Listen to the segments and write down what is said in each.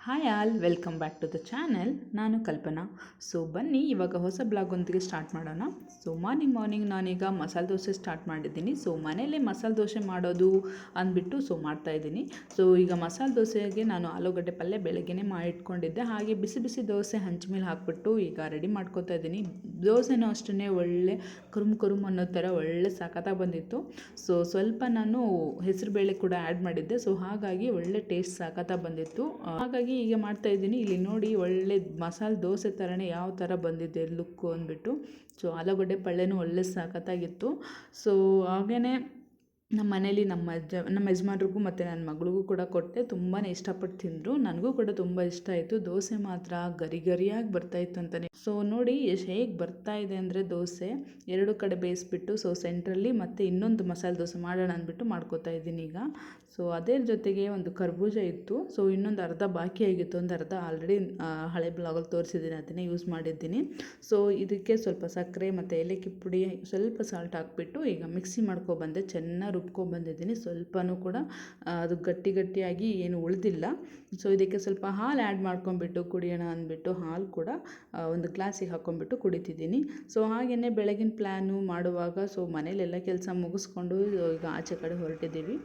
Hi all welcome back to the channel ನಾನು Kalpana. So ಬನ್ನಿ ಇವಾಗ ಹೊಸ ಬ್ಲಾಗ್ ಒಂದಿಗೆ ಸ್ಟಾರ್ಟ್ ಮಾಡೋಣ. ಸೊ ಮಾರ್ನಿಂಗ್ ಮಾರ್ನಿಂಗ್ ನಾನೀಗ ಮಸಾಲೆ ದೋಸೆ ಸ್ಟಾರ್ಟ್ ಮಾಡಿದ್ದೀನಿ. ಸೊ ಮನೇಲೇ ಮಸಾಲೆ ದೋಸೆ ಮಾಡೋದು ಅಂದ್ಬಿಟ್ಟು ಸೊ ಮಾಡ್ತಾಯಿದ್ದೀನಿ ಸೊ ಈಗ ಮಸಾಲೆ ದೋಸೆಗೆ ನಾನು ಆಲೂಗಡ್ಡೆ ಪಲ್ಯ ಬೆಳಗ್ಗೆನೇ ಮಾಡಿಟ್ಕೊಂಡಿದ್ದೆ. ಹಾಗೆ ಬಿಸಿ ಬಿಸಿ ದೋಸೆ ಹಂಚ ಮೇಲೆ ಹಾಕ್ಬಿಟ್ಟು ಈಗ ರೆಡಿ ಮಾಡ್ಕೊತಾ ಇದ್ದೀನಿ. ದೋಸೆನೂ ಅಷ್ಟೇ ಒಳ್ಳೆ ಕುರುಮ್ ಕುರುಮ್ ಅನ್ನೋ ಥರ ಒಳ್ಳೆ ಸಖತ್ತಾಗಿ ಬಂದಿತ್ತು. ಸೊ ಸ್ವಲ್ಪ ನಾನು ಹೆಸರುಬೇಳೆ ಕೂಡ ಆ್ಯಡ್ ಮಾಡಿದ್ದೆ. ಸೊ ಹಾಗಾಗಿ ಒಳ್ಳೆ ಟೇಸ್ಟ್ ಸಖತ್ತಾಗಿ ಬಂದಿತ್ತು. ಆ, ಹಾಗಾಗಿ ಹೀಗೆ ಮಾಡ್ತಾ ಇದ್ದೀನಿ. ಇಲ್ಲಿ ನೋಡಿ ಒಳ್ಳೆ ಮಸಾಲೆ ದೋಸೆ ಥರನೇ ಯಾವ ಥರ ಬಂದಿದೆ ಲುಕ್ಕು ಅಂದ್ಬಿಟ್ಟು. ಸೊ, ಆಲೂಗಡ್ಡೆ ಪಳ್ಳೆನೂ ಒಳ್ಳೆ ಸಖತ್ತಾಗಿತ್ತು ಸೊ ಹಾಗೇ ನಮ್ಮ ಮನೇಲಿ ನಮ್ಮ ಅಜ್ಜ, ನಮ್ಮ ಯಜಮಾನ್ರಿಗೂ ಮತ್ತು ನನ್ನ ಮಗಳಿಗೂ ಕೂಡ ಕೊಟ್ಟೆ. ತುಂಬಾ ಇಷ್ಟಪಟ್ಟು ತಿಂದರು. ನನಗೂ ಕೂಡ ತುಂಬ ಇಷ್ಟ ಆಯಿತು. ದೋಸೆ ಮಾತ್ರ ಗರಿ ಗರಿಯಾಗಿ ಬರ್ತಾಯಿತ್ತು ಅಂತಲೇ ಸೊ ನೋಡಿ ಹೇಗೆ ಬರ್ತಾ ಇದೆ ಅಂದರೆ ದೋಸೆ ಎರಡು ಕಡೆ ಬೇಯಿಸ್ಬಿಟ್ಟು ಸೊ ಸೆಂಟ್ರಲ್ಲಿ ಮತ್ತು ಇನ್ನೊಂದು ಮಸಾಲೆ ದೋಸೆ ಮಾಡೋಣ ಅಂದ್ಬಿಟ್ಟು ಮಾಡ್ಕೋತಾ ಇದ್ದೀನಿ ಈಗ. ಸೊ ಅದೇ ಜೊತೆಗೆ ಒಂದು ಕರ್ಬೂಜ ಇತ್ತು. ಸೊ ಇನ್ನೊಂದು ಅರ್ಧ ಬಾಕಿ ಆಗಿತ್ತು. ಒಂದು ಅರ್ಧ ಆಲ್ರೆಡಿ ಹಳೆ ಬ್ಲಾಗಲ್ಲಿ ತೋರಿಸಿದ್ದೀನಿ. ಅದನ್ನೇ ಯೂಸ್ ಮಾಡಿದ್ದೀನಿ. ಸೊ ಇದಕ್ಕೆ ಸ್ವಲ್ಪ ಸಕ್ಕರೆ ಮತ್ತು ಏಲಕ್ಕಿ ಪುಡಿ, ಸ್ವಲ್ಪ ಸಾಲ್ಟ್ ಹಾಕ್ಬಿಟ್ಟು ಈಗ ಮಿಕ್ಸಿ ಮಾಡ್ಕೊಬಂದೆ ಚೆನ್ನಾಗಿ ರುಬ್ಕೊಬಂದಿದ್ದೀನಿ. ಸ್ವಲ್ಪನೂ ಕೂಡ ಅದು ಗಟ್ಟಿ ಗಟ್ಟಿಯಾಗಿ ಏನು ಉಳಿದಿಲ್ಲ. ಸೊ ಇದಕ್ಕೆ ಸ್ವಲ್ಪ ಹಾಲು ಆ್ಯಡ್ ಮಾಡ್ಕೊಂಬಿಟ್ಟು ಕುಡಿಯೋಣ ಅಂದ್ಬಿಟ್ಟು ಹಾಲು ಕೂಡ ಒಂದು ಗ್ಲಾಸಿಗೆ ಹಾಕ್ಕೊಂಬಿಟ್ಟು ಕುಡಿತಿದ್ದೀನಿ. ಸೊ ಹಾಗೆಯೇ ಬೆಳಗಿನ ಪ್ಲ್ಯಾನು ಮಾಡುವಾಗ ಸೊ ಮನೇಲೆಲ್ಲ ಕೆಲಸ ಮುಗಿಸ್ಕೊಂಡು, ಈಗ ಆಚೆ ಕಡೆ ಹೊರಟಿದ್ದೀವಿ.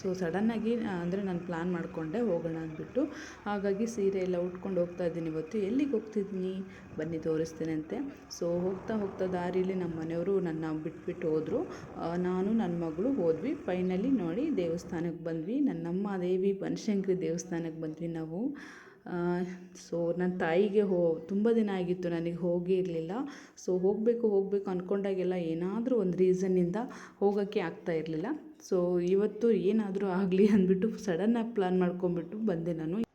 ಸೊ ಸಡನ್ನಾಗಿ ಅಂದರೆ ನಾನು ಪ್ಲ್ಯಾನ್ ಮಾಡಿಕೊಂಡೆ ಹೋಗೋಣ ಅಂದ್ಬಿಟ್ಟು. ಹಾಗಾಗಿ ಸೀರೆ ಎಲ್ಲ ಉಟ್ಕೊಂಡು ಹೋಗ್ತಾ ಇದ್ದೀನಿ ಇವತ್ತು. ಎಲ್ಲಿಗೆ ಹೋಗ್ತಿದ್ದೀನಿ ಬನ್ನಿ ತೋರಿಸ್ತೇನೆ ಅಂತೆ. ಸೊ ಹೋಗ್ತಾ ಹೋಗ್ತಾ ದಾರಿಲಿ ನಮ್ಮ ಮನೆಯವರು ನನ್ನ ಬಿಟ್ಬಿಟ್ಟು ಹೋದರು. ನಾನು ನನ್ನ ಮಗಳು ಹೋದ್ವಿ. ಫೈನಲಿ ನೋಡಿ ದೇವಸ್ಥಾನಕ್ಕೆ ಬಂದ್ವಿ. ನನ್ನಮ್ಮ ದೇವಿ ಬನಶಂಕರಿ ದೇವಸ್ಥಾನಕ್ಕೆ ಬಂದ್ವಿ ನಾವು. ಸೊ ನನ್ನ ತಾಯಿಗೆ ಹೋ, ತುಂಬ ದಿನ ಆಗಿತ್ತು ನನಗೆ ಹೋಗೇ ಇರಲಿಲ್ಲ. ಸೊ ಹೋಗಬೇಕು ಹೋಗಬೇಕು ಅಂದ್ಕೊಂಡಾಗೆಲ್ಲ ಏನಾದರೂ ಒಂದು ರೀಸನ್ನಿಂದ ಹೋಗೋಕ್ಕೆ ಆಗ್ತಾ ಇರಲಿಲ್ಲ. ಸೊ ಇವತ್ತು ಏನಾದರೂ ಆಗಲಿ ಅಂದ್ಬಿಟ್ಟು ಸಡನ್ನಾಗಿ ಪ್ಲ್ಯಾನ್ ಮಾಡ್ಕೊಂಬಿಟ್ಟು ಬಂದೆ ನಾನು.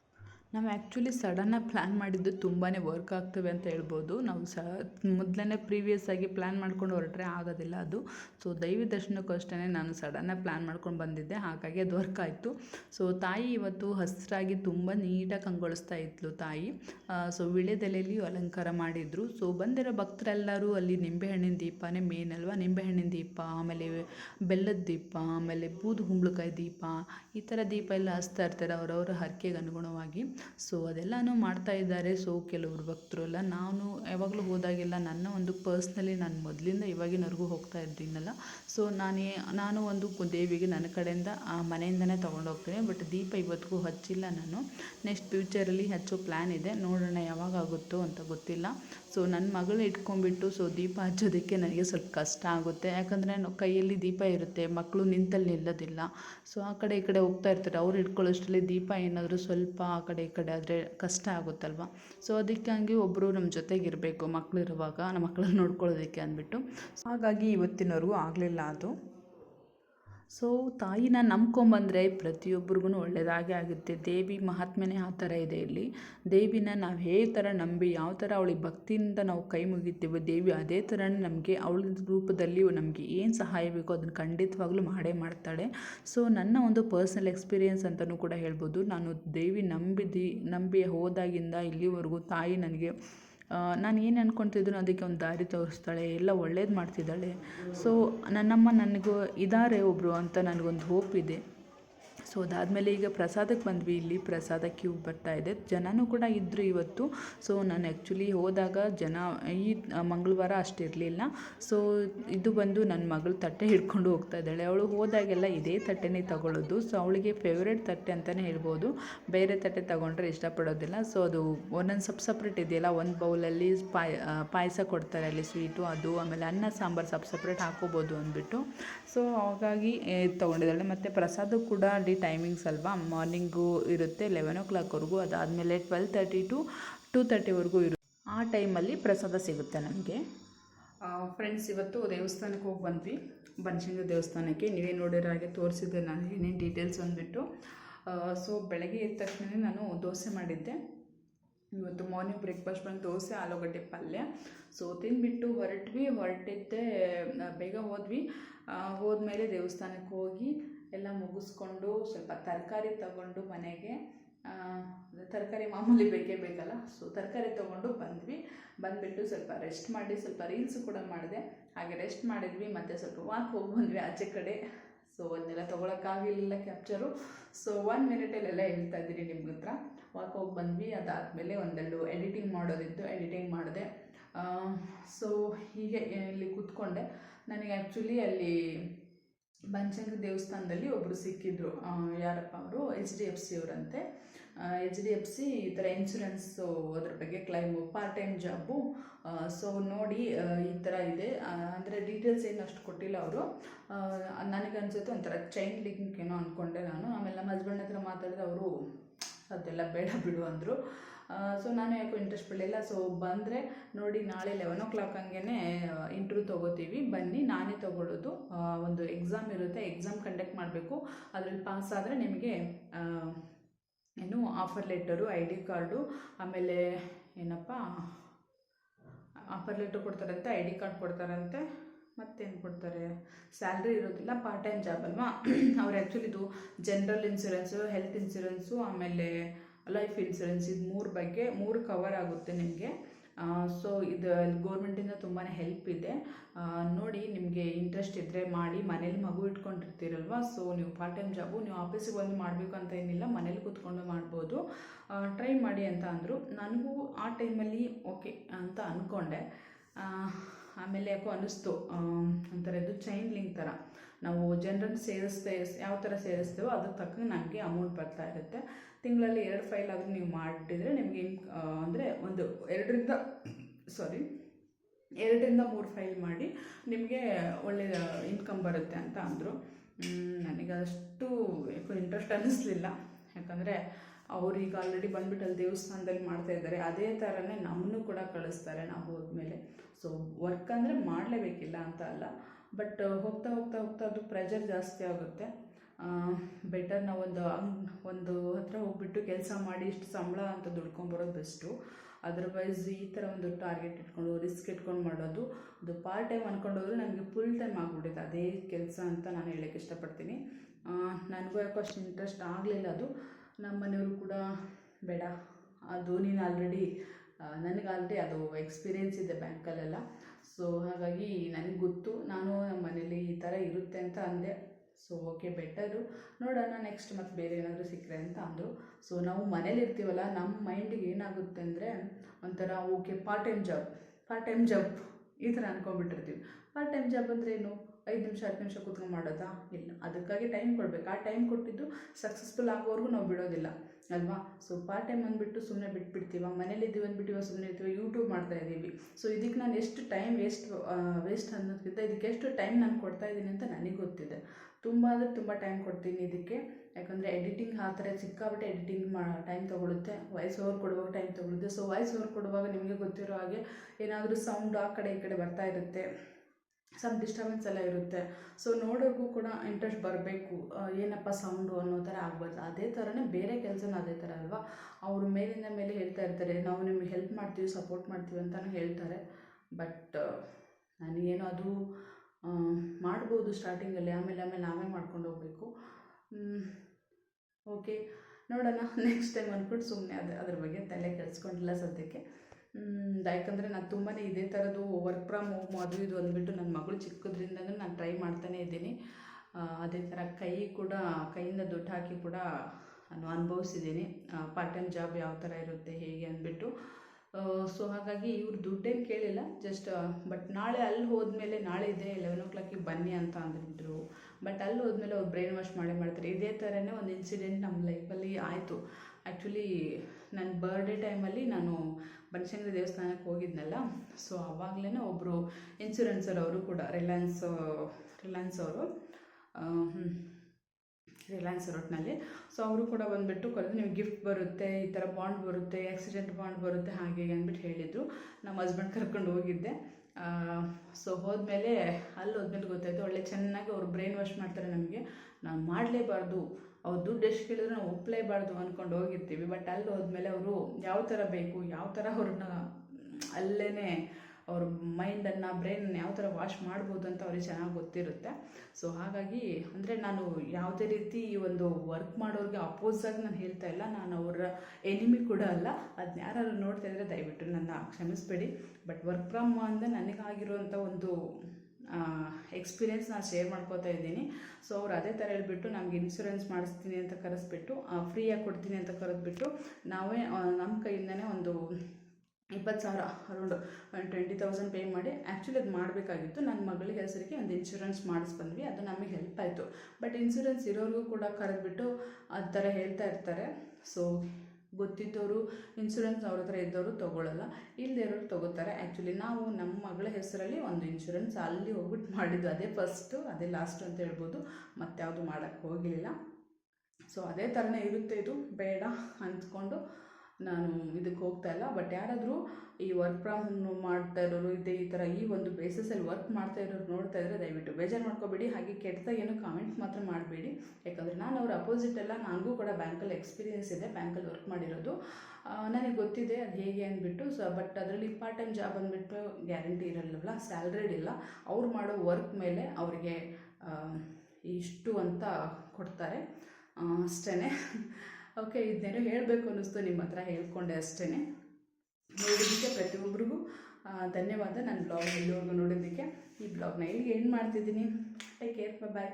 ನಾವು ಆ್ಯಕ್ಚುಲಿ ಸಡನ್ನಾಗಿ ಪ್ಲ್ಯಾನ್ ಮಾಡಿದ್ದು ತುಂಬಾ ವರ್ಕ್ ಆಗ್ತವೆ ಅಂತ ಹೇಳ್ಬೋದು. ನಾವು ಸ, ಮೊದಲನೇ ಪ್ರೀವಿಯಸ್ ಆಗಿ ಪ್ಲ್ಯಾನ್ ಮಾಡ್ಕೊಂಡು ಹೊರಟ್ರೆ ಆಗೋದಿಲ್ಲ ಅದು. ಸೊ ದೈವ ದರ್ಶನಕ್ಕೂ ಅಷ್ಟೇ ನಾನು ಸಡನ್ನಾಗಿ ಪ್ಲ್ಯಾನ್ ಮಾಡ್ಕೊಂಡು ಬಂದಿದ್ದೆ. ಹಾಗಾಗಿ ಅದು ವರ್ಕ್ ಆಯಿತು. ಸೊ ತಾಯಿ ಇವತ್ತು ಹಸಿರಾಗಿ ತುಂಬ ನೀಟಾಗಿ ಕಂಗೊಳಿಸ್ತಾ ಇದ್ಲು ತಾಯಿ. ಸೊ ವಿಳೆದೆಲೆಯಲ್ಲಿ ಅಲಂಕಾರ ಮಾಡಿದರು. ಸೊ ಬಂದಿರೋ ಭಕ್ತರೆಲ್ಲರೂ ಅಲ್ಲಿ ನಿಂಬೆಹಣ್ಣಿನ ದೀಪನೇ ಮೇನ್ ಅಲ್ವಾ? ನಿಂಬೆಹಣ್ಣಿನ ದೀಪ, ಆಮೇಲೆ ಬೆಲ್ಲದ ದೀಪ, ಆಮೇಲೆ ಬೂದು ಕುಂಬಳಕಾಯಿ ದೀಪ, ಈ ಥರ ದೀಪ ಎಲ್ಲ ಹಸ್ತಾ ಇರ್ತಾರೆ ಅವರವರ ಹರಕೆಗೆ ಅನುಗುಣವಾಗಿ. ಸೊ ಅದೆಲ್ಲನೂ ಮಾಡ್ತಾ ಇದ್ದಾರೆ. ಸೊ ಕೆಲವರು ಭಕ್ತರು ಎಲ್ಲ ನಾನು ಯಾವಾಗಲೂ ಹೋದಾಗೆಲ್ಲ ನನ್ನ ಒಂದು ಪರ್ಸ್ನಲಿ ನಾನು ಮೊದಲಿಂದ ಇವಾಗಿನವರೆಗೂ ಹೋಗ್ತಾ ಇದ್ದೀನಲ್ಲ. ಸೊ ನಾನೇ, ನಾನು ಒಂದು ದೇವಿಗೆ ನನ್ನ ಕಡೆಯಿಂದ ಆ ಮನೆಯಿಂದನೇ ತೊಗೊಂಡು ಹೋಗ್ತೀನಿ. ಬಟ್ ದೀಪ ಇವತ್ತಿಗೂ ಹಚ್ಚಿಲ್ಲ ನಾನು. ನೆಕ್ಸ್ಟ್ ಫ್ಯೂಚರಲ್ಲಿ ಹಚ್ಚೋ ಪ್ಲ್ಯಾನ್ ಇದೆ. ನೋಡೋಣ ಯಾವಾಗ ಆಗುತ್ತೋ ಅಂತ ಗೊತ್ತಿಲ್ಲ. ಸೊ ನನ್ನ ಮಗಳು ಇಟ್ಕೊಂಡ್ಬಿಟ್ಟು ಸೊ ದೀಪ ಹಚ್ಚೋದಕ್ಕೆ ನನಗೆ ಸ್ವಲ್ಪ ಕಷ್ಟ ಆಗುತ್ತೆ. ಯಾಕಂದರೆ ಕೈಯಲ್ಲಿ ದೀಪ ಇರುತ್ತೆ ಮಕ್ಕಳು ನಿಂತಲ್ಲಿ ನಿಲ್ಲೋದಿಲ್ಲ. ಸೊ ಆ ಕಡೆ ಈ ಕಡೆ ಹೋಗ್ತಾ ಇರ್ತಾರೆ. ಅವ್ರು ಇಟ್ಕೊಳ್ಳೋಷ್ಟರಲ್ಲಿ ದೀಪ ಏನಾದರೂ ಸ್ವಲ್ಪ ಆ ಕಡೆ ಈ ಕಡೆ ಆದರೆ ಕಷ್ಟ ಆಗುತ್ತಲ್ವ? ಸೊ ಅದಕ್ಕಾಗಿ ಒಬ್ಬರು ನಮ್ಮ ಜೊತೆಗಿರಬೇಕು ಮಕ್ಕಳಿರುವಾಗ ನಮ್ಮ ಮಕ್ಕಳನ್ನ ನೋಡ್ಕೊಳ್ಳೋದಕ್ಕೆ ಅಂದ್ಬಿಟ್ಟು. ಹಾಗಾಗಿ ಇವತ್ತಿನವರೆಗೂ ಆಗಲಿಲ್ಲ ಅದು. ಸೊ ತಾಯಿನ ನಂಬ್ಕೊಂಬಂದರೆ ಪ್ರತಿಯೊಬ್ರಿಗೂ ಒಳ್ಳೆಯದಾಗೇ ಆಗುತ್ತೆ. ದೇವಿ ಮಹಾತ್ಮೆನೇ ಆ ಥರ ಇದೆ ಇಲ್ಲಿ. ದೇವಿನ ನಾವು ಹೇ ಥರ ನಂಬಿ, ಯಾವ ಥರ ಅವಳಿಗೆ ಭಕ್ತಿಯಿಂದ ನಾವು ಕೈ ಮುಗಿತೀವಿ, ದೇವಿ ಅದೇ ಥರ ನಮಗೆ ಅವಳ ರೂಪದಲ್ಲಿ ನಮಗೆ ಏನು ಸಹಾಯ ಬೇಕೋ ಅದನ್ನು ಖಂಡಿತವಾಗ್ಲೂ ಮಾಡೇ ಮಾಡ್ತಾಳೆ. ಸೊ ನನ್ನ ಒಂದು ಪರ್ಸ್ನಲ್ ಎಕ್ಸ್ಪೀರಿಯೆನ್ಸ್ ಅಂತಲೂ ಕೂಡ ಹೇಳ್ಬೋದು. ನಾನು ದೇವಿ ನಂಬಿದಿ, ನಂಬಿ ಹೋದಾಗಿಂದ ಇಲ್ಲಿವರೆಗೂ ತಾಯಿ ನನಗೆ ನಾನು ಏನು ಅಂದ್ಕೊತಿದ್ರು ಅದಕ್ಕೆ ಒಂದು ದಾರಿ ತೋರಿಸ್ತಾಳೆ, ಎಲ್ಲ ಒಳ್ಳೇದು ಮಾಡ್ತಿದ್ದಾಳೆ. ಸೊ ನನ್ನಮ್ಮ ನನಗೂ ಇದ್ದಾರೆ ಒಬ್ಬರು ಅಂತ ನನಗೊಂದು ಹೋಪ್ ಇದೆ. ಸೊ ಅದಾದಮೇಲೆ ಈಗ ಪ್ರಸಾದಕ್ಕೆ ಬಂದ್ವಿ. ಇಲ್ಲಿ ಪ್ರಸಾದ ಕ್ಯೂ ಬರ್ತಾ ಇದೆ. ಜನನೂ ಕೂಡ ಇದ್ದರು ಇವತ್ತು. ಸೊ ನಾನು ಆ್ಯಕ್ಚುಲಿ ಹೋದಾಗ ಜನ ಈ ಮಂಗಳವಾರ ಅಷ್ಟಿರಲಿಲ್ಲ ಸೊ ಇದು ಬಂದು ನನ್ನ ಮಗಳು ತಟ್ಟೆ ಹಿಡ್ಕೊಂಡು ಹೋಗ್ತಾ ಇದ್ದಾಳೆ. ಅವಳು ಹೋದಾಗೆಲ್ಲ ಇದೇ ತಟ್ಟೆನೇ ತಗೊಳ್ಳೋದು ಸೊ ಅವಳಿಗೆ ಫೇವ್ರೇಟ್ ತಟ್ಟೆ ಅಂತಲೇ ಹೇಳ್ಬೋದು. ಬೇರೆ ತಟ್ಟೆ ತಗೊಂಡ್ರೆ ಇಷ್ಟಪಡೋದಿಲ್ಲ. ಸೊ ಅದು ಒಂದೊಂದು ಸಪ್ ಸಪ್ರೇಟ್ ಇದೆಯಲ್ಲ, ಒಂದು ಬೌಲಲ್ಲಿ ಪಾಯ ಪಾಯಸ ಕೊಡ್ತಾರೆ ಅಲ್ಲಿ ಸ್ವೀಟು ಅದು, ಆಮೇಲೆ ಅನ್ನ, ಸಾಂಬಾರು ಸಪ್ ಸಪ್ರೇಟ್ ಹಾಕೋಬೋದು ಅಂದ್ಬಿಟ್ಟು. ಸೊ ಹಾಗಾಗಿ ತೊಗೊಂಡಿದ್ದಾಳೆ. ಮತ್ತು ಪ್ರಸಾದ ಕೂಡ ಟೈಮಿಂಗ್ಸ್ ಅಲ್ವಾ? ಮಾರ್ನಿಂಗು ಇರುತ್ತೆ ಲೆವೆನ್ ಓ ಕ್ಲಾಕ್ವರೆಗೂ ಅದಾದಮೇಲೆ ಟ್ವೆಲ್ ತರ್ಟಿ ಟು ಟೂ ತರ್ಟಿವರೆಗೂ ಇರುತ್ತೆ ಆ ಟೈಮಲ್ಲಿ ಪ್ರಸಾದ ಸಿಗುತ್ತೆ ನಮಗೆ. ಫ್ರೆಂಡ್ಸ್ ಇವತ್ತು ದೇವಸ್ಥಾನಕ್ಕೆ ಹೋಗಿ ಬಂದ್ವಿ. ಬನಶಂಕರಿ ದೇವಸ್ಥಾನಕ್ಕೆ. ನೀವೇ ನೋಡಿರೋ ಹಾಗೆ ತೋರಿಸಿದ್ದೆ ನಾನು, ಏನೇನು ಡೀಟೇಲ್ಸ್ ಅಂದ್ಬಿಟ್ಟು. ಸೊ ಬೆಳಗ್ಗೆ ಎದ್ದ ತಕ್ಷಣ ನಾನು ದೋಸೆ ಮಾಡಿದ್ದೆ. ಇವತ್ತು ಮಾರ್ನಿಂಗ್ ಬ್ರೇಕ್ಫಾಸ್ಟ್ ಬಂದು ದೋಸೆ, ಆಲೂಗಡ್ಡೆ ಪಲ್ಯ. ಸೊ ತಿಂದುಬಿಟ್ಟು ಹೊರಟ್ವಿ, ಹೊರಟಿದ್ದೆ ಬೇಗ ಹೋದ್ವಿ. ಹೋದ್ಮೇಲೆ ದೇವಸ್ಥಾನಕ್ಕೆ ಹೋಗಿ ಎಲ್ಲ ಮುಗಿಸ್ಕೊಂಡು ಸ್ವಲ್ಪ ತರಕಾರಿ ತಗೊಂಡು ಮನೆಗೆ ತರಕಾರಿ ಮಾಮೂಲಿ ಬೇಕೇ ಬೇಕಲ್ಲ ಸೊ ತರಕಾರಿ ತೊಗೊಂಡು ಬಂದ್ವಿ. ಬಂದುಬಿಟ್ಟು ಸ್ವಲ್ಪ ರೆಸ್ಟ್ ಮಾಡಿ, ಸ್ವಲ್ಪ ರೀಲ್ಸ್ ಕೂಡ ಮಾಡಿದೆ. ಹಾಗೆ ರೆಸ್ಟ್ ಮಾಡಿದ್ವಿ, ಮತ್ತು ಸ್ವಲ್ಪ ವಾಕ್ ಹೋಗಿ ಬಂದ್ವಿ ಆಚೆ ಕಡೆ. ಸೊ ಅದನ್ನೆಲ್ಲ ತೊಗೊಳಕ್ಕಾಗಿರಲಿಲ್ಲ ಕ್ಯಾಪ್ಚರು ಸೊ ಒನ್ ಮಿನಿಟಲ್ಲೆಲ್ಲ ಹೇಳ್ತಾ ಇದ್ದೀನಿ ನಿಮ್ಮ ಹತ್ರ. ವಾಕ್ ಹೋಗಿ ಬಂದ್ವಿ, ಅದಾದಮೇಲೆ ಒಂದೆರಡು ಎಡಿಟಿಂಗ್ ಮಾಡೋದಿತ್ತು ಎಡಿಟಿಂಗ್ ಮಾಡಿದೆ. ಸೊ ಹೀಗೆ ಇಲ್ಲಿ ಕೂತ್ಕೊಂಡೆ. ನನಗೆ ಆ್ಯಕ್ಚುಲಿ ಅಲ್ಲಿ ಬನಶಂಕರಿ ದೇವಸ್ಥಾನದಲ್ಲಿ ಒಬ್ಬರು ಸಿಕ್ಕಿದ್ರು. ಯಾರಪ್ಪ ಅವರು? ಎಚ್ ಡಿ ಎಫ್ ಸಿ ಅವರಂತೆ. ಎಚ್ ಡಿ ಎಫ್ ಸಿ ಈ ಥರ ಇನ್ಶೂರೆನ್ಸು ಅದ್ರ ಬಗ್ಗೆ claim part time job so ನೋಡಿ ಈ ಥರ ಇದೆ. ಅಂದರೆ ಡೀಟೇಲ್ಸ್ ಏನು ಅಷ್ಟು ಕೊಟ್ಟಿಲ್ಲ ಅವರು. ನನಗೆ ನನಗನ್ಸುತ್ತೆ ಒಂಥರ ಚೈನ್ ಲಿಂಕ್ ಏನೋ ಅಂದ್ಕೊಂಡೆ ನಾನು. ಆಮೇಲೆ ನಮ್ಮ ಹಸ್ಬೆಂಡ್ ಹತ್ರ ಮಾತಾಡಿದ್ರೆ ಅವರು, ಅದೆಲ್ಲ ಬೇಡ ಬಿಡು ಅಂದರು. ಸೊ ನಾನು ಯಾಕೋ ಇಂಟ್ರೆಸ್ಟ್ ಬಿಡಲಿಲ್ಲ ಸೊ ಬಂದರೆ ನೋಡಿ ನಾಳೆ ಲೆವೆನ್ ಓ ಕ್ಲಾಕ್ ಹಂಗೆ ಇಂಟರ್ವ್ಯೂ ತೊಗೋತೀವಿ. ಬನ್ನಿ, ನಾನೇ ತೊಗೊಳ್ಳೋದು. ಒಂದು ಎಕ್ಸಾಮ್ ಇರುತ್ತೆ ಎಕ್ಸಾಮ್ ಕಂಡಕ್ಟ್ ಮಾಡಬೇಕು. ಅದರಲ್ಲಿ ಪಾಸ್ ಆದರೆ ನಿಮಗೆ ಏನು offer letter I D card ಆಮೇಲೆ ಏನಪ್ಪ ಆಫರ್ ಲೆಟರ್ ಕೊಡ್ತಾರಂತೆ ಐ ಡಿ ಕಾರ್ಡ್ ಕೊಡ್ತಾರಂತೆ, ಮತ್ತೇನು ಕೊಡ್ತಾರೆ? ಸ್ಯಾಲ್ರಿ ಇರೋದಿಲ್ಲ ಪಾರ್ಟ್ ಟೈಮ್ ಜಾಬ್ ಅಲ್ವಾ? ಅವ್ರು ಆ್ಯಕ್ಚುಲಿ ಇದು ಜನರಲ್ ಇನ್ಸೂರೆನ್ಸು ಹೆಲ್ತ್ ಇನ್ಸೂರೆನ್ಸು ಆಮೇಲೆ ಲೈಫ್ ಇನ್ಸೂರೆನ್ಸ್ ಇದು ಮೂರು ಬಗ್ಗೆ ಮೂರು ಕವರ್ ಆಗುತ್ತೆ ನಿಮಗೆ. ಸೊ ಇದು ಗೌರ್ಮೆಂಟಿಂದ ತುಂಬಾ ಹೆಲ್ಪ್ ಇದೆ. ನೋಡಿ ನಿಮಗೆ ಇಂಟ್ರೆಸ್ಟ್ ಇದ್ದರೆ ಮಾಡಿ, ಮನೇಲಿ ಮಗು ಇಟ್ಕೊಂಡಿರ್ತೀರಲ್ವ ಸೊ ನೀವು ಪಾರ್ಟ್ ಟೈಮ್ ಜಾಬು ನೀವು ಆಫೀಸಿಗೆ ಬಂದು ಮಾಡಬೇಕು ಅಂತ ಏನಿಲ್ಲ, ಮನೇಲಿ ಕೂತ್ಕೊಂಡು ಮಾಡ್ಬೋದು. ಟ್ರೈ ಮಾಡಿ ಅಂತ ಅಂದರು. ನನಗೂ ಆ ಟೈಮಲ್ಲಿ ಓಕೆ ಅಂತ ಅಂದ್ಕೊಂಡೆ ಆಮೇಲೆ ಯಾಕೋ ಅನ್ನಿಸ್ತು ಒಂಥರ ಇದು ಚೈನ್ ಲಿಂಕ್ ಥರ ನಾವು ಜನರನ್ನು ಸೇರಿಸ್ತೇ ಯಾವ ಥರ ಸೇರಿಸ್ತೇವೋ ಅದಕ್ಕೆ ತಕ್ಕಂಗೆ ನನಗೆ ಅಮೌಂಟ್ ಬರ್ತಾ ಇರುತ್ತೆ. ತಿಂಗಳಲ್ಲಿ ಎರಡು ಫೈಲ್ ಆದರೂ ನೀವು ಮಾಡಿದರೆ ನಿಮಗೆ ಇನ್ ಅಂದರೆ ಒಂದು ಎರಡರಿಂದ ಸಾರಿ ಎರಡರಿಂದ ಮೂರು ಫೈಲ್ ಮಾಡಿ ನಿಮಗೆ ಒಳ್ಳೆಯ ಇನ್ಕಮ್ ಬರುತ್ತೆ ಅಂತ ಅಂದರು. ನನಗೆ ಅಷ್ಟು ಇಂಟ್ರೆಸ್ಟ್ ಅನ್ನಿಸ್ಲಿಲ್ಲ. ಯಾಕಂದರೆ ಅವ್ರು ಈಗ ಆಲ್ರೆಡಿ ಬಂದ್ಬಿಟ್ಟು ಅಲ್ಲಿ ದೇವಸ್ಥಾನದಲ್ಲಿ ಮಾಡ್ತಾ ಇದ್ದಾರೆ. ಅದೇ ಥರನೇ ನಮ್ಮನ್ನು ಕೂಡ ಕಳಿಸ್ತಾರೆ ನಾವು ಹೋದ್ಮೇಲೆ. ಸೊ ವರ್ಕ್ ಅಂದರೆ ಮಾಡಲೇಬೇಕಿಲ್ಲ ಅಂತ ಅಲ್ಲ. ಬಟ್ ಹೋಗ್ತಾ ಹೋಗ್ತಾ ಹೋಗ್ತಾ ಅದು ಪ್ರೆಷರ್ ಜಾಸ್ತಿ ಆಗುತ್ತೆ. ಬೆಟರ್ ನಾವೊಂದು ಅಂಗ್ ಒಂದು ಹತ್ರ ಹೋಗ್ಬಿಟ್ಟು ಕೆಲಸ ಮಾಡಿ ಇಷ್ಟು ಸಂಬಳ ಅಂತ ದುಡ್ಕೊಂಬರೋದು ಬೆಸ್ಟು ಅದರ್ವೈಸ್ ಈ ಥರ ಒಂದು ಟಾರ್ಗೆಟ್ ಇಟ್ಕೊಂಡು ರಿಸ್ಕ್ ಇಟ್ಕೊಂಡು ಮಾಡೋದು, ಅದು ಪಾರ್ಟ್ ಟೈಮ್ ಅಂದ್ಕೊಂಡೋದ್ರೆ ನನಗೆ ಫುಲ್ ಟೈಮ್ ಆಗಿಬಿಟ್ಟಿದೆ. ಅದೇ ಕೆಲಸ ಅಂತ ನಾನು ಹೇಳೋಕ್ಕೆ ಇಷ್ಟಪಡ್ತೀನಿ. ನನಗೂ ಯಾಕೋ ಅಷ್ಟು ಇಂಟ್ರೆಸ್ಟ್ ಆಗಲಿಲ್ಲ ಅದು. ನಮ್ಮ ಮನೆಯವರು ಕೂಡ, ಬೇಡ, ಅದು ನೀನು ಆಲ್ರೆಡಿ ನನಗೆ ಆಲ್ರೆಡಿ ಅದು ಎಕ್ಸ್ಪೀರಿಯೆನ್ಸ್ ಇದೆ ಬ್ಯಾಂಕಲ್ಲೆಲ್ಲ ಸೊ ಹಾಗಾಗಿ ನನಗೆ ಗೊತ್ತು ನಾನು ನಮ್ಮ ಮನೇಲಿ ಈ ಥರ ಇರುತ್ತೆ ಅಂತ ಅಂದೆ. ಸೊ ಓಕೆ ಬೆಟರು ನೋಡೋಣ ನೆಕ್ಸ್ಟ್ ಮತ್ತು ಬೇರೆ ಏನಾದರೂ ಸಿಕ್ಕರೆ ಅಂತ ಅಂದರು. ಸೊ ನಾವು ಮನೇಲಿ ಇರ್ತೀವಲ್ಲ ನಮ್ಮ ಮೈಂಡಿಗೆ ಏನಾಗುತ್ತೆ ಅಂದರೆ ಒಂಥರ okay part time job part time job ಈ ಥರ ಅಂದ್ಕೊಂಡ್ಬಿಟ್ಟಿರ್ತೀವಿ ಪಾರ್ಟ್ ಟೈಮ್ ಜಾಬ್ ಅಂದರೆ ಏನು? ಐದು ನಿಮಿಷ, ಹತ್ತು ನಿಮಿಷ ಕೂತ್ಕೊಂಡು ಮಾಡೋದಾ? ಇಲ್ಲ. ಅದಕ್ಕಾಗಿ ಟೈಮ್ ಕೊಡಬೇಕು. ಆ ಟೈಮ್ ಕೊಟ್ಟಿದ್ದು ಸಕ್ಸಸ್ಫುಲ್ ಆಗೋವರೆಗೂ ನಾವು ಬಿಡೋದಿಲ್ಲ. ಅಲ್ವಾ? ಸೊ ಪಾರ್ಟ್ ಟೈಮ್ ಅಂದ್ಬಿಟ್ಟು ಸುಮ್ಮನೆ ಬಿಟ್ಬಿಡ್ತೀವ, ಮನೇಲಿ ಇದ್ದೀವಿ ಅಂದ್ಬಿಟ್ಟು ಇವಾಗ ಸುಮ್ಮನೆ ಇರ್ತೀವಿ ಯೂಟ್ಯೂಬ್ ಮಾಡ್ತಾ ಇದ್ದೀವಿ. ಸೊ ಇದಕ್ಕೆ ನಾನು ಎಷ್ಟು ಟೈಮ್ ವೇಸ್ಟ್ ವೇಸ್ಟ್ ಅನ್ನೋದಕ್ಕಿಂತ ಇದಕ್ಕೆ ಎಷ್ಟು ಟೈಮ್ ನಾನು ಕೊಡ್ತಾ ಇದ್ದೀನಿ ಅಂತ ನನಗೆ ಗೊತ್ತಿದೆ. ತುಂಬ ಅಂದರೆ ತುಂಬ ಟೈಮ್ ಕೊಡ್ತೀನಿ ಇದಕ್ಕೆ. ಯಾಕಂದರೆ ಎಡಿಟಿಂಗ್ ಆ ಥರ ಸಿಕ್ಕಾಬಿಟ್ಟೆ ಎಡಿಟಿಂಗ್ ಮಾ ಟೈಮ್ ತೊಗೊಳುತ್ತೆ. ವಾಯ್ಸ್ ಓವರ್ ಕೊಡುವಾಗ ಟೈಮ್ ತೊಗೊಳುತ್ತೆ. ಸೊ ವಾಯ್ಸ್ ಓವರ್ ಕೊಡುವಾಗ ನಿಮಗೆ ಗೊತ್ತಿರೋ ಹಾಗೆ ಏನಾದರೂ ಸೌಂಡ್ ಆ ಕಡೆ ಈ ಕಡೆ ಬರ್ತಾ ಇರುತ್ತೆ. ಸಮ್ ಡಿಸ್ಟರ್ಬೆನ್ಸ್ ಎಲ್ಲ ಇರುತ್ತೆ. ಸೊ ನೋಡೋಕ್ಕೂ ಕೂಡ ಇಂಟ್ರೆಸ್ಟ್ ಬರಬೇಕು. ಏನಪ್ಪ ಸೌಂಡು ಅನ್ನೋ ಥರ ಆಗ್ಬಾರ್ದು. ಅದೇ ಥರನೇ ಬೇರೆ ಕೆಲಸನೂ ಅದೇ ಥರ ಅಲ್ವಾ? ಅವರು ಮೇಲಿಂದ ಮೇಲೆ ಹೇಳ್ತಾ ಇರ್ತಾರೆ, ನಾವು ನಿಮಗೆ ಹೆಲ್ಪ್ ಮಾಡ್ತೀವಿ ಸಪೋರ್ಟ್ ಮಾಡ್ತೀವಿ ಅಂತಲೂ ಹೇಳ್ತಾರೆ. ಬಟ್ ನನಗೇನೋ ಅದು ಮಾಡ್ಬೋದು ಸ್ಟಾರ್ಟಿಂಗಲ್ಲಿ ಆಮೇಲೆ ಆಮೇಲೆ ನಾವೇ ಮಾಡ್ಕೊಂಡು ಹೋಗಬೇಕು. ಓಕೆ ನೋಡೋಣ. ನೆಕ್ಸ್ಟ್ ಟೈಮ್ ಅಂದ್ಬಿಟ್ಟು ಸುಮ್ಮನೆ ಅದು ಅದ್ರ ಬಗ್ಗೆ ತಲೆ ಕೆಡಿಸ್ಕೊಂಡಿಲ್ಲ ಸದ್ಯಕ್ಕೆ. ಯಾಕಂದರೆ ನಾನು ತುಂಬಾ ಇದೇ ಥರದ್ದು ವರ್ಕ್ ಫ್ರಮ್ ಹೋಮ್ ಅದು ಇದು ಅಂದ್ಬಿಟ್ಟು ನನ್ನ ಮಗಳು ಚಿಕ್ಕದ್ರಿಂದನೂ ನಾನು ಟ್ರೈ ಮಾಡ್ತಾನೇ ಇದ್ದೀನಿ. ಅದೇ ಥರ ಕೈ ಕೂಡ, ಕೈಯಿಂದ ದುಡ್ಡು ಹಾಕಿ ಕೂಡ ನಾನು ಅನುಭವಿಸಿದ್ದೀನಿ. ಪಾರ್ಟ್ ಟೈಮ್ ಜಾಬ್ ಯಾವ ಥರ ಇರುತ್ತೆ, ಹೇಗೆ ಅಂದ್ಬಿಟ್ಟು. ಸೊ ಹಾಗಾಗಿ ಇವ್ರು ದುಡ್ಡೇನು ಕೇಳಿಲ್ಲ ಜಸ್ಟ್ ಬಟ್ ನಾಳೆ ಅಲ್ಲಿ ಹೋದ್ಮೇಲೆ ನಾಳೆ ಇದೆ ಲೆವೆನ್ ಓ ಕ್ಲಾಕಿಗೆ ಬನ್ನಿ ಅಂತ ಅಂದ್ಬಿಟ್ರು. ಬಟ್ ಅಲ್ಲಿ ಹೋದ್ಮೇಲೆ ಅವ್ರು ಬ್ರೈನ್ ವಾಶ್ ಮಾಡೇ ಮಾಡ್ತಾರೆ. ಇದೇ ಥರನೇ ಒಂದು ಇನ್ಸಿಡೆಂಟ್ ನಮ್ಮ ಲೈಫಲ್ಲಿ ಆಯಿತು. ಆ್ಯಕ್ಚುಲಿ ನನ್ನ ಬರ್ಡೇ ಟೈಮಲ್ಲಿ ನಾನು ಬನಶಂಕರಿ ದೇವಸ್ಥಾನಕ್ಕೆ ಹೋಗಿದ್ನಲ್ಲ ಸೊ ಆವಾಗಲೇ ಒಬ್ಬರು ಇನ್ಶೂರೆನ್ಸರ್ ಅವರು ಕೂಡ ರಿಲಯನ್ಸ್ ರಿಲಯನ್ಸ್ ಅವರು ರಿಲಯನ್ಸ್ ರೋಟ್ನಲ್ಲಿ ಸೊ ಅವರು ಕೂಡ ಬಂದುಬಿಟ್ಟು ಕರೆದು ನಿಮ್ಗೆ ಗಿಫ್ಟ್ ಬರುತ್ತೆ, ಈ ಥರ ಬಾಂಡ್ ಬರುತ್ತೆ ಆಕ್ಸಿಡೆಂಟ್ ಬಾಂಡ್ ಬರುತ್ತೆ, ಹಾಗೆ ಹೀಗೆ ಅಂದ್ಬಿಟ್ಟು ಹೇಳಿದರು. ನಮ್ಮ ಹಸ್ಬೆಂಡ್ ಕರ್ಕೊಂಡು ಹೋಗಿದ್ದೆ. ಸೊ ಹೋದ್ಮೇಲೆ ಅಲ್ಲಿ ಹೋದ್ಮೇಲೆ ಗೊತ್ತಾಯಿತು, ಒಳ್ಳೆ ಚೆನ್ನಾಗಿ ಅವರು ಬ್ರೈನ್ ವಾಶ್ ಮಾಡ್ತಾರೆ ನಮಗೆ. ನಾನು ಮಾಡಲೇಬಾರ್ದು. ಅವ್ರು ದುಡ್ಡು ಎಷ್ಟು ಕೇಳಿದ್ರು ನಾವು ಒಪ್ಪಲೇಬಾರ್ದು ಅಂದ್ಕೊಂಡು ಹೋಗಿರ್ತೀವಿ. ಬಟ್ ಅಲ್ಲಿ ಹೋದ್ಮೇಲೆ ಅವರು ಯಾವ ಥರ ಬೇಕು, ಯಾವ ಥರ ಅವ್ರನ್ನ ಅಲ್ಲೇ ಅವ್ರ ಮೈಂಡನ್ನು ಬ್ರೈನನ್ನು ಯಾವ ಥರ ವಾಶ್ ಮಾಡ್ಬೋದು ಅಂತ ಅವ್ರಿಗೆ ಚೆನ್ನಾಗಿ ಗೊತ್ತಿರುತ್ತೆ. ಸೊ ಹಾಗಾಗಿ ಅಂದರೆ ನಾನು ಯಾವುದೇ ರೀತಿ ಈ ಒಂದು ವರ್ಕ್ ಮಾಡೋರಿಗೆ ಅಪೋಸಾಗಿ ನಾನು ಹೇಳ್ತಾ ಇಲ್ಲ. ನಾನು ಅವರ ಎನಿಮಿ ಕೂಡ ಅಲ್ಲ. ಅದನ್ನ ಯಾರು ನೋಡ್ತಾ ಇದ್ದರೆ ದಯವಿಟ್ಟು ನನ್ನ ಕ್ಷಮಿಸಬೇಡಿ. ಬಟ್ ವರ್ಕ್ ಫ್ರಮ್ ಅಂದರೆ ನನಗಾಗಿರುವಂಥ ಒಂದು ಎಕ್ಸ್ಪೀರಿಯೆನ್ಸ್ ನಾನು ಶೇರ್ ಮಾಡ್ಕೋತಾ ಇದ್ದೀನಿ. ಸೊ ಅವ್ರು ಅದೇ ಥರ ಹೇಳ್ಬಿಟ್ಟು ನಮ್ಗೆ ಇನ್ಶೂರೆನ್ಸ್ ಮಾಡಿಸ್ತೀನಿ ಅಂತ ಕರೆಸ್ಬಿಟ್ಟು ಫ್ರೀಯಾಗಿ ಕೊಡ್ತೀನಿ ಅಂತ ಕರೆದ್ಬಿಟ್ಟು ನಾವೇ ನಮ್ಮ ಕೈಯಿಂದನೇ ಒಂದು ಇಪ್ಪತ್ತು ಸಾವಿರ ಅರೌಂಡ್ ಟ್ವೆಂಟಿ ತೌಸಂಡ್ ಪೇ ಮಾಡಿ ಆ್ಯಕ್ಚುಲಿ ಅದು ಮಾಡಬೇಕಾಗಿತ್ತು. ನನ್ನ ಮಗಳಿಗೆ ಹೆಸರಿಗೆ ಒಂದು ಇನ್ಶೂರೆನ್ಸ್ ಮಾಡಿಸ್ಬಂದ್ವಿ. ಅದು ನಮಗೆ ಹೆಲ್ಪ್ ಆಯಿತು. ಬಟ್ ಇನ್ಶೂರೆನ್ಸ್ ಇರೋರಿಗೂ ಕೂಡ ಕರೆದ್ಬಿಟ್ಟು ಆ ಥರ ಹೇಳ್ತಾ ಇರ್ತಾರೆ. ಸೊ ಗೊತ್ತಿದ್ದವರು ಇನ್ಶೂರೆನ್ಸ್ ಅವ್ರ ಹತ್ರ ಇದ್ದವರು ತೊಗೊಳ್ಳಲ್ಲ ಇಲ್ಲದೆ ಇರೋರು ತೊಗೋತಾರೆ. ಆ್ಯಕ್ಚುಲಿ ನಾವು ನಮ್ಮ ಮಗಳ ಹೆಸರಲ್ಲಿ ಒಂದು ಇನ್ಶೂರೆನ್ಸ್ ಅಲ್ಲಿ ಹೋಗ್ಬಿಟ್ಟು ಮಾಡಿದ್ದು. ಅದೇ ಫಸ್ಟು ಅದೇ ಲಾಸ್ಟ್ ಅಂತ ಹೇಳ್ಬೋದು. ಮತ್ಯಾವುದು ಮಾಡೋಕ್ಕೆ ಹೋಗಲಿಲ್ಲ. ಸೊ ಅದೇ ಥರನೇ ಇರುತ್ತೆ ಇದು. ಬೇಡ ಅಂದ್ಕೊಂಡು ನಾನು ಇದಕ್ಕೆ ಹೋಗ್ತಾ ಇಲ್ಲ. ಬಟ್ ಯಾರಾದರೂ ಈ ವರ್ಕ್ ಫ್ರಮ್ ಮಾಡ್ತಾ ಇರೋರು, ಇದೇ ಈ ಥರ ಈ ಒಂದು ಬೇಸಸ್ಸಲ್ಲಿ ವರ್ಕ್ ಮಾಡ್ತಾ ಇರೋರು ನೋಡ್ತಾ ಇದ್ದರೆ ದಯವಿಟ್ಟು ಬೇಜಾರು ಮಾಡ್ಕೋಬೇಡಿ. ಹಾಗೆ ಕೆಟ್ಟದಾಗ ಏನು ಕಾಮೆಂಟ್ ಮಾತ್ರ ಮಾಡಬೇಡಿ. ಯಾಕಂದರೆ ನಾನು ಅವ್ರ ಅಪೋಸಿಟ್ ಎಲ್ಲ ನನಗೂ ಕೂಡ ಬ್ಯಾಂಕಲ್ಲಿ ಎಕ್ಸ್ಪೀರಿಯೆನ್ಸ್ ಇದೆ ಬ್ಯಾಂಕಲ್ಲಿ ವರ್ಕ್ ಮಾಡಿರೋದು. ನನಗೆ ಗೊತ್ತಿದೆ ಅದು ಹೇಗೆ ಅಂದ್ಬಿಟ್ಟು. ಸೊ ಬಟ್ ಅದರಲ್ಲಿ ಪಾರ್ಟ್ ಟೈಮ್ ಜಾಬ್ ಅಂದ್ಬಿಟ್ಟು ಗ್ಯಾರಂಟಿ ಇರಲ್ಲವಲ್ಲ ಸ್ಯಾಲ್ರಿಡ್ ಇಲ್ಲ. ಅವ್ರು ಮಾಡೋ ವರ್ಕ್ ಮೇಲೆ ಅವರಿಗೆ ಇಷ್ಟು ಅಂತ ಕೊಡ್ತಾರೆ. ಅಷ್ಟೇ ಓಕೆ ಇದನ್ನೇನೋ ಹೇಳಬೇಕು ಅನ್ನಿಸ್ತು, ನಿಮ್ಮ ಹತ್ರ ಹೇಳ್ಕೊಂಡೆ ಅಷ್ಟೇ ನೋಡೋದಕ್ಕೆ ಪ್ರತಿಯೊಬ್ಬರಿಗೂ ಧನ್ಯವಾದ. ನನ್ನ ಬ್ಲಾಗ್ ಇಲ್ಲಿವರೆಗೂ ನೋಡಿದ್ದಕ್ಕೆ. ಈ ಬ್ಲಾಗ್ನ ಇಲ್ಲಿಗೆ ಏನು ಮಾಡ್ತಿದ್ದೀನಿ. Take care bye